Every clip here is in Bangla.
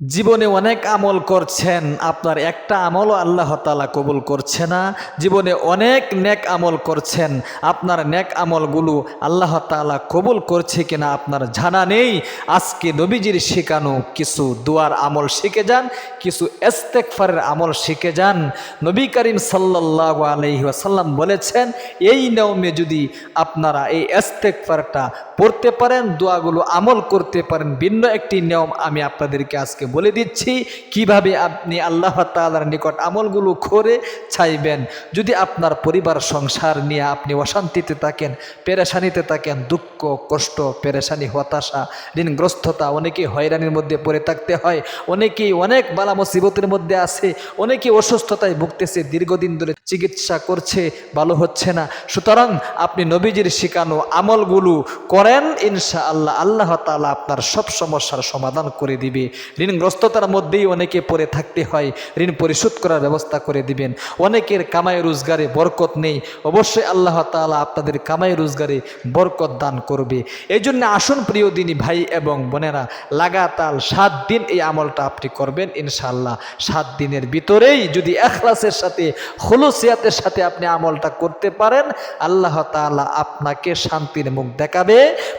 জীবনে অনেক আমল করছেন, আপনার একটা আমলও আল্লাহ তালা কবুল করছে না। জীবনে অনেক নেক আমল করছেন, আপনার নেক আমলগুলো আল্লাহ তালা কবুল করছে কিনা আপনার জানা নেই। আজকে নবীজির শেখানো কিছু দুয়ার আমল শিখে যান, কিছু এস্তেকফারের আমল শিখে যান। নবী করিম সাল্লাহ আলহি আসাল্লাম বলেছেন, এই নিয়মে যদি আপনারা এই এস্তেকফারটা পড়তে পারেন, দোয়াগুলো আমল করতে পারেন, ভিন্ন একটি নিয়ম আমি আপনাদেরকে আজকে বলে দিচ্ছি, কীভাবে আপনি আল্লাহ তালার নিকট আমলগুলো করে চাইবেন যদি আপনার পরিবার, সংসার নিয়ে আপনি অশান্তিতে থাকেন, পেরেশানিতে থাকেন, দুঃখ, কষ্ট, পেরেশানি, হতাশা, ঋণগ্রস্ততা, অনেকেই হয়রানির মধ্যে পড়ে থাকতে হয়, অনেকেই অনেক বালা মুসিবতের মধ্যে আছে অনেকে অসুস্থতায় ভুগতেছে, দীর্ঘদিন ধরে চিকিৎসা করছে, ভালো হচ্ছে না। সুতরাং আপনি নবীজির শিখানো আমলগুলো করেন ইনশা আল্লাহ আল্লাহ তালা আপনার সব সমস্যার সমাধান করে দিবে। ঋণগ্রস্ততার মধ্যেই অনেকে পড়ে থাকতে হয়, ঋণ পরিশোধ করার ব্যবস্থা করে দিবেন। অনেকের কামাই রোজগারে বরকত নেই, অবশ্যই আল্লাহ তালা আপনাদের কামাই রোজগারে বরকত দান করবে। এই জন্য আসুন প্রিয় দিনী ভাই এবং বোনেরা, লাগাতার সাত দিন এই আমলটা আপনি করবেন ইনশাল্লাহ সাত দিনের ভিতরেই যদি এখলাসের সাথে হলুসিয়াতের সাথে আপনি আমলটা করতে পারেন, আল্লাহ তাআলা আপনাকে শান্তির মুখ দেখাবে,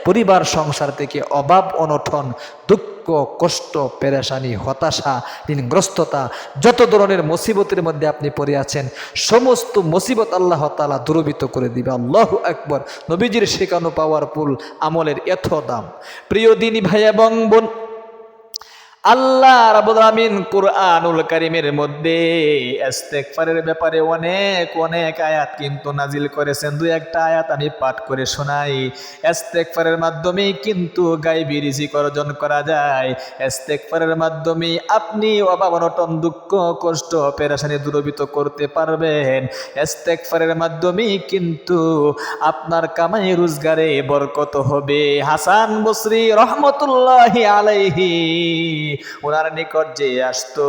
পরিবার সংসার থেকে অভাব অনঠন দুঃখ কষ্ট, পেরেশানি, হতাশা, ঋণগ্রস্ততা, যত ধরনের মুসিবতের মধ্যে আপনি পড়ে আছেন, সমস্ত মুসিবত আল্লাহ তালা দুরবিত করে দিবে। আল্লাহ একবার নবীজির শেখানো পাওয়ার পুল আমলের এত দাম। প্রিয় দিনী ভাই এবং বোন আল্লাহ রাবুল আমিন কুরআনুল কারিমের মধ্যে ইস্তেগফারের ব্যাপারে অনেক অনেক আয়াত কিন্তু নাজিল করেছেন। দুই একটা আয়াত আমি পাঠ করে শোনাই। ইস্তেগফারের মাধ্যমে কিন্তু গায়বী রিজিক অর্জন করা যায়। ইস্তেগফারের মাধ্যমে আপনি অভাব অনটন দুঃখ, কষ্ট, পেরেশানি দূরবিত করতে পারবেন। ইস্তেগফারের মাধ্যমে কিন্তু আপনার কামাই রোজগারে বরকত হবে। হাসান বসরি রহমতুল্লাহি আলাইহি। ওনার নিকট যে আসতো,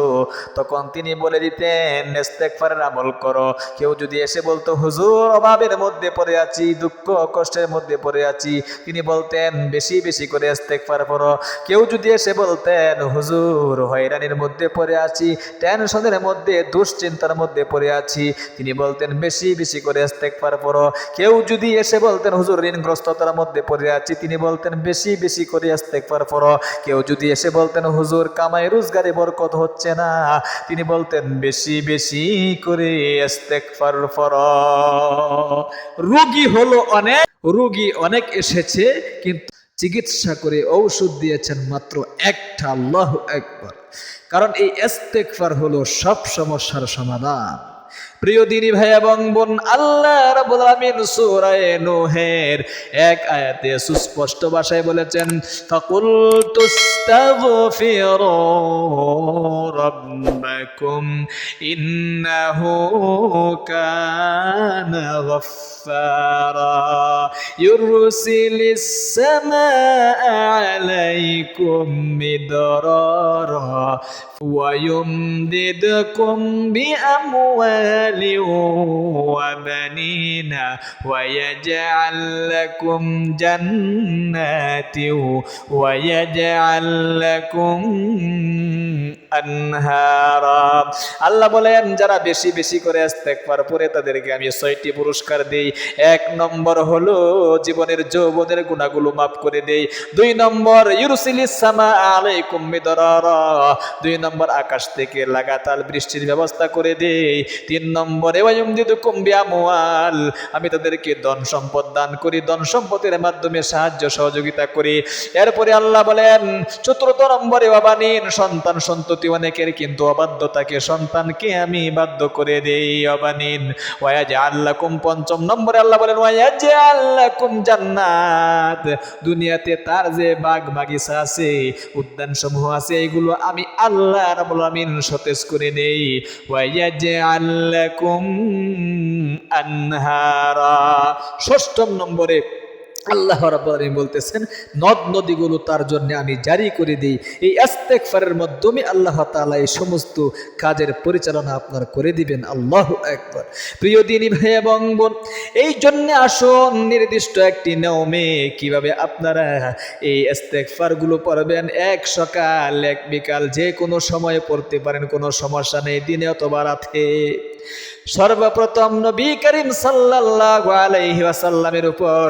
তখন তিনি বলে দিতেন, ইস্তেগফারের আমল করো। কেউ যদি এসে বলতো, হুজুর, অভাবের মধ্যে পড়ে আছি, দুঃখ, কষ্টের মধ্যে পড়ে আছি। তিনি বলতেন, বেশি বেশি করে ইস্তেগফার করো কেউ যদি এসে বলতেন, হুজুর, হয়রানির মধ্যে পড়ে আছি, টেনশনের মধ্যে, দুশ্চিন্তার মধ্যে পড়ে আছি। তিনি বলতেন, বেশি বেশি করে ইস্তেগফার করো কেউ যদি এসে বলতেন, হুজুর, ঋণগ্রস্ততার মধ্যে পড়ে আছি, তিনি বলতেন, বেশি বেশি করে ইস্তেগফার করো কেউ যদি এসে বলতেন, হুজুর কামাই রোজগারে বরকত হচ্ছে না। তিনি বলতেন, বেশি বেশি করে রোগী হলো অনেক, রুগী অনেক এসেছে, কিন্তু চিকিৎসা করে ঔষধ দিয়েছেন মাত্র একটা, আল্লাহ একবার কারণ এই ইস্তেগফার হলো সব সমস্যার সমাধান। প্রিয় দিনী ভাই এবং বোন, আল্লাহ রাব্বুল আলামিন সূরা নূহের এক আয়াতে সুস্পষ্ট ভাষায় বলেছেন ফাকুল তুস্তাগফিরু রাব্বাকুম, ইন্নাহু কানা গফফারা, ইউরসিলিস সামাআ আলাইকুম মিদরারা, ওয়া ইউমদিদকুম বিআমওয়াল وبنين ويجعل لكم جنات ويجعل لكم আনহারা আল্লাহ বলেন যারা বেশি বেশি করে ইস্তেগফার পরে তাদেরকে আমি ছয়টি পুরস্কার দেই এক নম্বর হলো জীবনের যৌবনের গুণাগুলো মাফ করে দেই দুই নম্বর ইউরসিলিস সামা আলাইকুম মিদরারা দুই নম্বর আকাশ থেকে লাগাতার বৃষ্টির ব্যবস্থা করে দেই তিন নম্বরে বিআমওয়াল আমি তাদেরকে ধন সম্পদ দান করি, ধন সম্পদের মাধ্যমে সাহায্য, সহযোগিতা করি। এরপরে আল্লাহ বলেন, চতুর্থ নম্বরে অবানীন সন্তান সন্ততি অনেকের কিন্তু অবাধ্যতাকে সন্তানকে আমি বাধ্য করে দেই, অবানীন। ওয়াজ আল্লাকুম পঞ্চম নম্বরে আল্লাহ বলেন ওয়াজ আল্লাকুম জান্নাত দুনিয়াতে তার যে বাগ বাগিচা আছে উদ্যান সমূহ আছে, এগুলো আমি আল্লাহ রাব্বুল আমিন সতেজ করে নেই ওয়াজ আনহারা। ষষ্ঠম নম্বরে আল্লাহ রাব্বুল বলতেছেন, নদ নদীগুলো তার জন্য আমি জারি করে দিই। এই ইস্তেগফারের মাধ্যমে আল্লাহ তাআলা এই সমস্ত কাজের পরিচালনা আপনার করে দিবেন। আল্লাহ একবার প্রিয় দিনী ভাই এবং বোন, এই জন্য আসুন, নির্দিষ্ট একটি নিয়মে কীভাবে আপনারা এই ইস্তেগফারগুলো পড়বেন। এক সকাল, এক বিকাল, যে কোনো সময়ে পড়তে পারেন, কোনো সমস্যা নেই, দিনে অথবা রাতে। সর্বপ্রথম নবী করিম সাল্লাহ উপর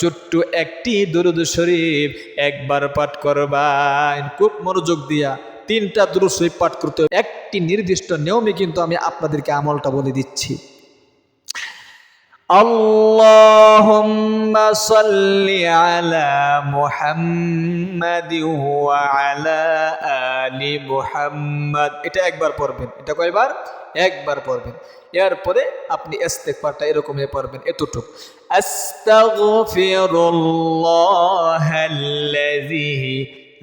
ছোট্ট একটি দুরুদ শরীফ একবার পাঠ করবেন। খুব মনোযোগ দিয়া তিনটা দুরুদ শরীফ পাঠ করতে একটি নির্দিষ্ট নিয়মে কিন্তু আমি আপনাদেরকে আমলটা বলে দিচ্ছি। اللهم صل على محمد وعلى آل محمد এটা একবার পড়বেন এটা কয়বার একবার পড়বেন এরপরে আপনি ইস্তেগফারটা এরকম পড়বেন এতটুকু আস্তাগফিরুল্লাহ الذي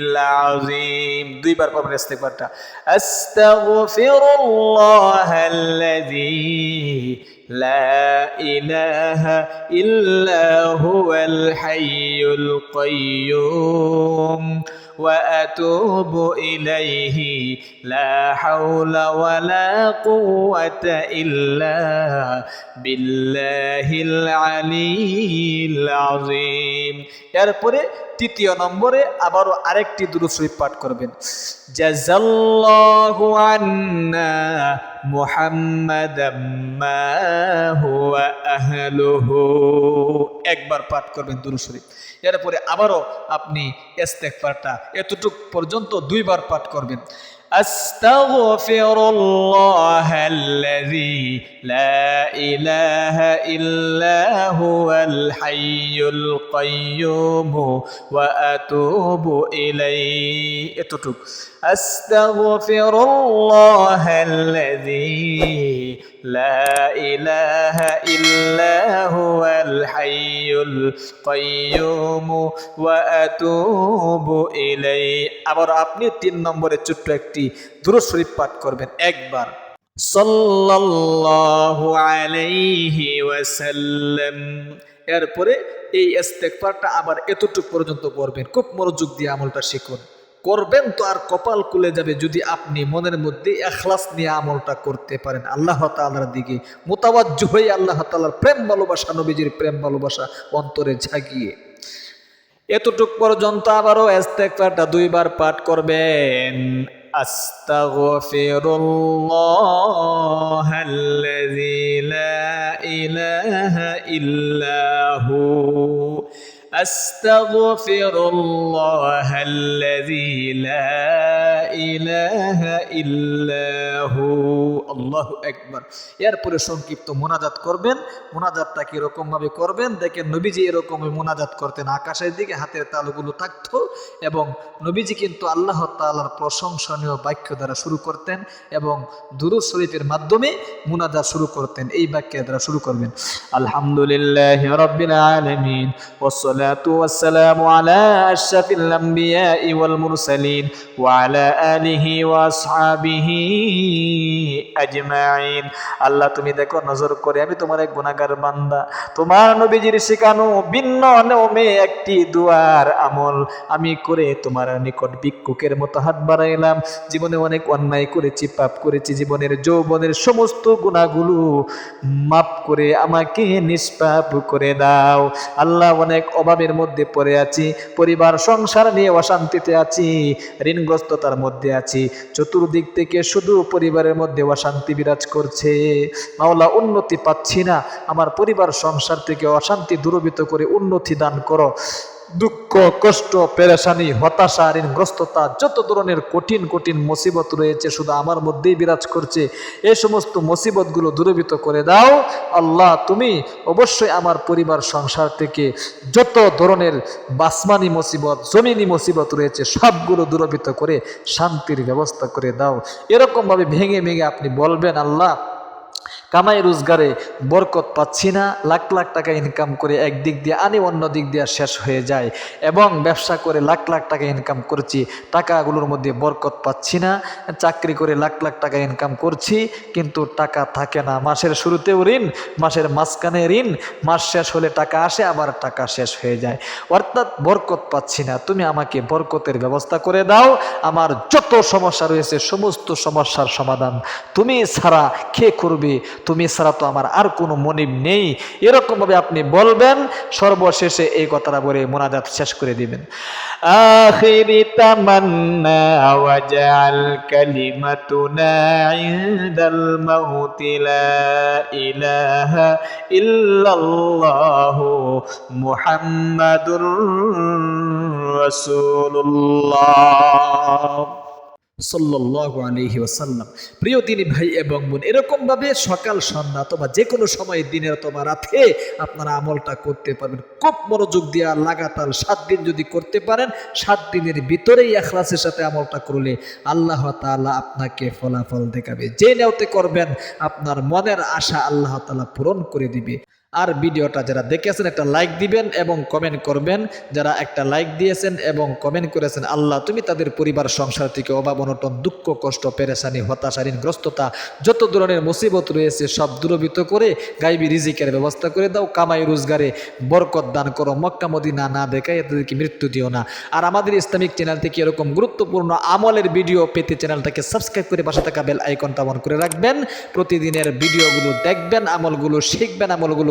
ইল্লা আযীম। দুইবার পড়বেন ইস্তিগফারটা। আস্তাগফিরুল্লাহাল্লাযী লা ইলাহা ইল্লা হুয়াল হাইয়ুল কাইয়্যুম وأتوب إليه, لا حول ولا قوة إلا بالله العلي العظيم. এরপরে তৃতীয় নম্বরে আবারও আরেকটি দুরুদ পাঠ করবেন। জাজাল্লাহু আন্না মুহাম্মাদাম মা হুয়া আহলুহু। একবার পাঠ করবেন দুরুদ এরপরে আবারও আপনি ইস্তেগফারটা এতটুক পর্যন্ত দুইবার পাঠ করবেন أستغفر الله الذي لا إله إلا هو الحي القيوم وأتوب إليه এতটুক أستغفر الله الذي لا إله إلا هو الحي القيوم وأتوب إليه আবার আপনি তিন নম্বরে ছোট্ট একটি দূর শরীফ পাঠ করবেন। একবার, সাল্লাল্লাহু আলাইহি ওয়াসাল্লাম। এরপরে এই ইস্তেগফারটা আবার এতটুকু পর্যন্ত পড়বেন। খুব মনোযোগ দিয়ে আমলটা শিখুন। করবেন তো আর কপাল খুলে যাবে যদি আপনি মনের মধ্যে এখলাস নিয়ে আমলটা করতে পারেন আল্লাহ তাআলার দিকে মোতাবাজ্য হয়ে আল্লাহ তাআলার প্রেম ভালোবাসা নবীজির প্রেম ভালোবাসা অন্তরে জাগিয়ে এতটুক পর্যন্ত আবারও ইস্তেগফারটা দুইবার পাঠ করবেন আস্তাগফিরুল্লাহ الذي لا إله إلا هو أستغفر الله الذي لا إله إلا هو. আল্লাহ একবার এরপরে সংক্ষিপ্ত মোনাজাত করবেন মোনাজাতটা কিরকম ভাবে করবেন দেখেন নবীজি এরকম মোনাজাত করতেন আকাশের দিকে হাতের তালুগুলো থাকতো এবং নবীজি কিন্তু আল্লাহ তাআলার প্রশংসনীয় বাক্য দ্বারা শুরু করতেন এবং দুরুদ শরীফের মাধ্যমে মোনাজাত শুরু করতেন এই বাক্যের দ্বারা শুরু করবেন আলহামদুলিল্লাহ রব্বিল আলামিন والصلاة والسلام على أشرف الأنبياء والمرسلين وعلى آله وأصحابه আজমাইন। আল্লাহ, তুমি দেখো, নজর করে আমি তোমার এক গুণাগার বান্দা। তোমার নবীজির শিখানো ভিন্ন নেমে একটি দুয়ার আমল আমি করে তোমার নিকট ভিক্ষুকের মতো হাত বাড়াইলাম। জীবনে অনেক অন্যায় করেছি, পাপ করেছি, জীবনের যৌবনের সমস্ত গুণাগুলো মাপ করে আমাকে নিষ্পাপ করে দাও। আল্লাহ, অনেক অভাবের মধ্যে পড়ে আছি, পরিবার, সংসার নিয়ে অশান্তিতে আছি, ঋণগ্রস্ততার মধ্যে আছি। চতুর্দিক থেকে শুধু পরিবারের মধ্যে অশান্তি বিরাজ করছে। মাওলা, উন্নতি পাচ্ছি না। আমার পরিবার, সংসার থেকে অশান্তি দূরবিত করে উন্নতি দান করো। দুঃখ, কষ্ট, পেরেশানি, হতাশা, ঋণগ্রস্ততা, যত ধরনের কঠিন কঠিন মুসিবত রয়েছে, শুধু আমার মধ্যেই বিরাজ করছে এই সমস্ত মুসিবতগুলো দূরীভূত করে দাও। আল্লাহ, তুমি অবশ্যই আমার পরিবার, সংসার থেকে যত ধরনের বাসমানি মুসিবত, জমিনি মুসিবত রয়েছে, সবগুলো দূরীভূত করে শান্তির ব্যবস্থা করে দাও। এরকমভাবে ভেঙে ভেঙে আপনি বলবেন, আল্লাহ কামাই রোজগারে বরকত পাচ্ছি না, লাখ লাখ টাকা ইনকাম করে এক দিক দিয়ে আনি অন্য দিক দিয়ে শেষ হয়ে যায়। এবং ব্যবসা করে লাখ লাখ টাকা ইনকাম করছি, টাকাগুলোর মধ্যে বরকত পাচ্ছি না, চাকরি করে লাখ লাখ টাকা ইনকাম করছি, কিন্তু টাকা থাকে না। মাসের শুরুতেও ঋণ, মাসের মাঝখানে ঋণ, মাস শেষ হলে টাকা আসে, আবার টাকা শেষ হয়ে যায়। অর্থাৎ বরকত পাচ্ছি না। তুমি আমাকে বরকতের ব্যবস্থা করে দাও, আমার যত সমস্যা রয়েছে, সমস্ত সমস্যার সমাধান তুমি ছাড়া কে করবে? তুমি ছাড়া তো আমার আর কোনো মনিব নেই। এরকমভাবে আপনি বলবেন, সর্বশেষে এই কথাটা বলে মোনাজাত শেষ করে দিবেন। আখিরি তামান্না ওয়াজআল কালিমাতুনা ইনদাল মাউতি লা ইলাহা ইল্লাল্লাহ মুহাম্মাদুর রাসূলুল্লাহ। সাল্লাহ আলহি ওসাল্লাম প্রিয় দিনী ভাই এবং বোন, এরকমভাবে সকাল, সন্ধ্যা অথবা যে কোনো সময় দিনের তোমার রাতে আপনারা আমলটা করতে পারবেন। খুব মনোযোগ দেওয়া লাগাতার সাত দিন যদি করতে পারেন, সাত দিনের ভিতরেই আখলাসের সাথে আমলটা করলে আল্লাহ তালা আপনাকে ফলাফল দেখাবে। যে নেওতে করবেন, আপনার মনের আশা আল্লাহ তালা পূরণ করে দিবে। আর ভিডিওটা যারা দেখেছেন, একটা লাইক দিবেন এবং কমেন্ট করবেন। যারা একটা লাইক দিয়েছেন এবং কমেন্ট করেছেন, আল্লাহ তুমি তাদের পরিবার সংসার থেকে অভাব, অনটন, দুঃখ, কষ্ট, পেরেশানি হতাশা ঋণগ্রস্ততা যত ধরনের মুসিবত রয়েছে, সব দূরভূত করে গাইবি রিজিকের ব্যবস্থা করে দাও, কামাই, রোজগারে বরকত দান করো, মক্কা, মদিনা না দেখাই এদেরকে মৃত্যু দিও না। আর আমাদের ইসলামিক চ্যানেল থেকে এরকম গুরুত্বপূর্ণ আমলের ভিডিও পেতে চ্যানেলটাকে সাবস্ক্রাইব করে পাশে থাকা বেল আইকনটা অন করে রাখবেন। প্রতিদিনের ভিডিওগুলো দেখবেন, আমলগুলো শিখবেন, আমলগুলো